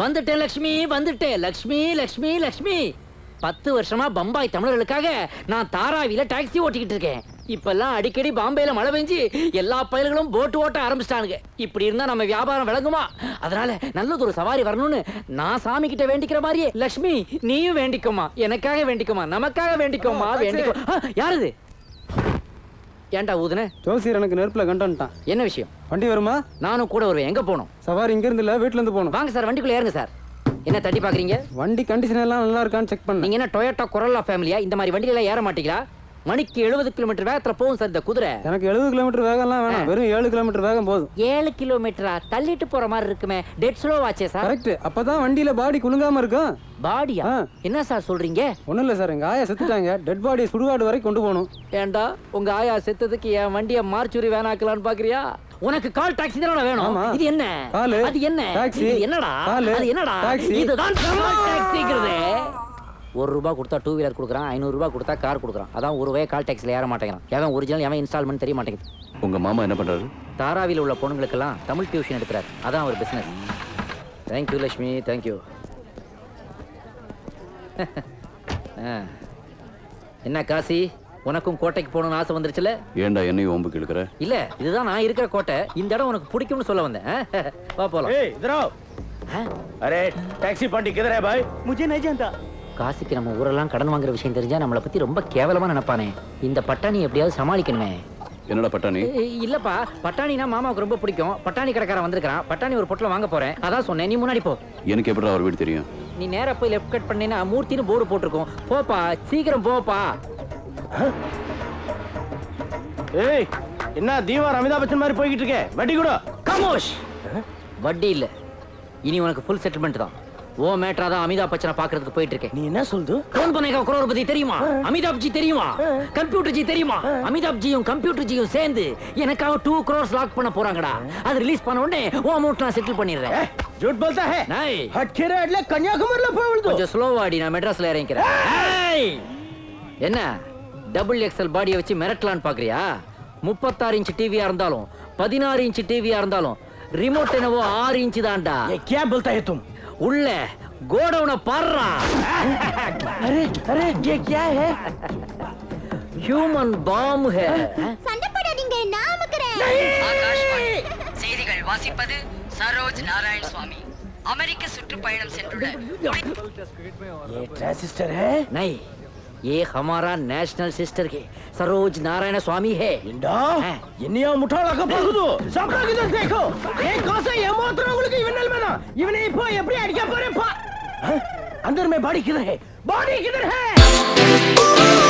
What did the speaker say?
வந்துட்டேன் லக்ஷ்மி வந்துட்டேன் லக்ஷ்மி லக்ஷ்மி லக்ஷ்மி. பத்து வருஷமா பம்பாய் தமிழர்களுக்காக நான் தாராவில டாக்ஸி ஓட்டிக்கிட்டு இருக்கேன். இப்பெல்லாம் அடிக்கடி பாம்பேல மழை பெஞ்சு எல்லா பயல்களும் போட்டு ஓட்ட ஆரம்பிச்சிட்டானுங்க. இப்படி இருந்தா நம்ம வியாபாரம் விளங்குமா? அதனால நல்லது ஒரு சவாரி வரணும்னு நான் சாமி கிட்ட வேண்டிக்கிற மாதிரியே லக்ஷ்மி நீயும் வேண்டிக்கோமா எனக்காக வேண்டிக்கோமா நமக்காக வேண்டிக்கோமா வேண்டிக்கோ யாருது ஏன்டா ஊதுன? ஜோசியர் எனக்கு நெருப்புல கண்டான்ட்டான் என்ன விஷயம்? வண்டி வருமா? நானும் கூட வருவேன். எங்க போகணும்? சவாரி இங்க இருந்து இல்ல வீட்ல இருந்து போகணும். வாங்க சார் வண்டிக்குள்ள ஏறுங்க சார். என்ன தட்டி பாக்குறீங்க? வண்டி கண்டிஷன் எல்லாம் நல்லா இருக்கான்னு செக் பண்ணேன் நீங்க என்ன டொயோட்டா கொரோலா ஃபேமிலியா இந்த மாதிரி வண்டியில எல்லாம் ஏற மாட்டீங்களா? மணிக்கு எழுபது கிலோமீட்டர் வேகத்துல போகும் சார் இந்த குதிரை. எனக்கு எழுபது கிலோமீட்டர் வேகம்லாம் வேணாம். வெறும் ஏழு கிலோமீட்டர் வேகம் போதும். ஏழு கிலோமீட்டரா தள்ளிட்டு போற மாதிரி இருக்குமே. டெட் ஸ்லோ ஆச்சே சார். கரெக்ட் அப்பதான் வண்டியில பாடி குலுங்காம இருக்கும். பாடியா. என்ன சார் சொல்றீங்க? ஒண்ணும் இல்ல சார். எங்க ஆயா செத்துட்டாங்க. டெட் பாடியை சுடுகாடு வரை கொண்டு போகணும். ஏண்டா உங்க ஆயா செத்ததுக்கு என் வண்டிய மார்ச்சுரி வேணாக்கலான்னு பாக்குறியா? உனக்கு கால் டாக்ஸி தானடா வேணும். இது என்ன? காலு. அது என்ன? டாக்ஸி. இது என்னடா? காலு. அது என்னடா? டாக்ஸி. இதுதான் டாக்ஸிங்கிறது ஒரு ரூபாய் கொடுத்தா டூ வீலர் கொடுக்குறான் ஐநூறு ரூபாய் கொடுத்தா கார் கொடுக்குறான் அதான் ஒரு ரூபாய் கால் டாக்ஸில ஏற மாட்டேங்கிறான் எவன் ஒரிஜினல் எவன் இன்ஸ்டால்மெண்ட் தெரிய மாட்டேங்குது உங்க மாமா என்ன பண்றாரு தாராவில உள்ள பொண்ணுங்களுக்கெல்லாம் தமிழ் டியூஷன் எடுக்கிறார் அதான் அவர் பிசினஸ் தேங்க்யூ லட்சுமி தேங்க்யூ என்ன காசி உனக்கும் கோட்டைக்கு போகணும்னு ஆசை வந்துருச்சுல ஏன்டா என்னையும் ஒம்புக்கு இழுக்கிற இல்ல இதுதான் நான் இருக்கிற கோட்டை இந்த இடம் உனக்கு பிடிக்கும்னு சொல்ல வந்தேன் ஆ? வா போலாம் ए इधर आओ ஆ? अरे टैक्सी पार्टी किधर है भाई मुझे नहीं जानता காசிக்கு நம்ம ஊரெல்லாம் கடன் வாங்குற விஷயம் தெரிஞ்சா நம்மளை பத்தி ரொம்ப கேவலமா நினைப்பானே. இந்த பட்டாணி எப்படியாவது சமாளிக்கணுமே. என்னடா பட்டாணி? இல்லப்பா. பட்டாணினா மாமாவுக்கு ரொம்ப பிடிக்கும். பட்டாணி கடைக்காரன் வந்திருக்கான் பட்டாணி ஒரு பொட்டலம் வாங்க போறேன். அதான் சொன்னேன். நீ முன்னாடி போ. எனக்கு எப்படிடா அவர் வீடு தெரியும்? நீ நேரா போய் லெஃப்ட் கட் பண்ணீங்கன்னா மூர்த்தின்னு போர்டு போட்டிருக்கோம். போப்பா. சீக்கிரம் போப்பா. ஏய் என்ன தீவார் அமிதாப் பச்சன் மாதிரி போய்கிட்டு இருக்கே? வட்டி கூட. கமோஷ். வட்டி இல்ல. இனி உனக்கு ஃபுல் செட்டில்மெண்ட் தான். ஓ மேட்டரா தான் அமிதாப் பச்சனை பாக்குறதுக்கு போயிட்டு இருக்கேன் நீ என்ன சொல்லுது ஃபோன் பண்ணேக குரோர்பதி தெரியுமா? அமிதாப் ஜி தெரியுமா? கம்ப்யூட்டர் ஜி தெரியுமா? அமிதாப் ஜியும் கம்ப்யூட்டர் ஜியும் சேர்ந்து எனக்காக டூ குரோர்ஸ் லாக் பண்ண போறாங்கடா. அது ரிலீஸ் பண்ண உடனே ஓ அமௌண்ட் நான் செட்டில் பண்ணிடுறேன். ஜூட் போல்தா ஹே. நாய். ஹட்கேரா இல்ல கன்னியாகுமரியில போய் விழுது கொஞ்சம் ஸ்லோவாடி நான் மெட்ராஸ்ல இறங்கிக்கிறேன். என்ன? டபுள் எக்ஸ்எல் பாடியை வச்சு மிரட்டலான்னு பாக்குறியா? முப்பத்தாறு இன்ச் டிவியா இருந்தாலும் பதினாறு இன்ச் டிவியா இருந்தாலும் ரிமோட் என்னவோ ஆறு இன்ச் தான்டா. கேபிள் बोलता है உள்ள கோடவுன பாடுறா अरे अरे ये क्या है ஹியூமன் பாம் ஹே சண்டை போடாதீங்க நான் அமுக்குறேன் ஆகாஷ்வாணி செய்திகள் வாசிப்பது சரோஜ் நாராயண் சுவாமி அமெரிக்க சுற்றுப்பயணம் சென்றுள்ள ये ट्रांजिस्टर है नहीं ये हमारा नेशनल सिस्टर के सरोज नारायण स्वामी है ಇಂಡಾ ಹಾ. ಎನ್ನಿಯ ಮುಠಾಳಕ போகுது சாப்பிடாங்க தேக்கோ ஏ கோசை ஏமாத்துறவங்களுக்கு இவனல் வேணா இவனை இப்போ எப்படி அடிக்க போறேன் பா अंदर में बॉडी किधर है बॉडी किधर है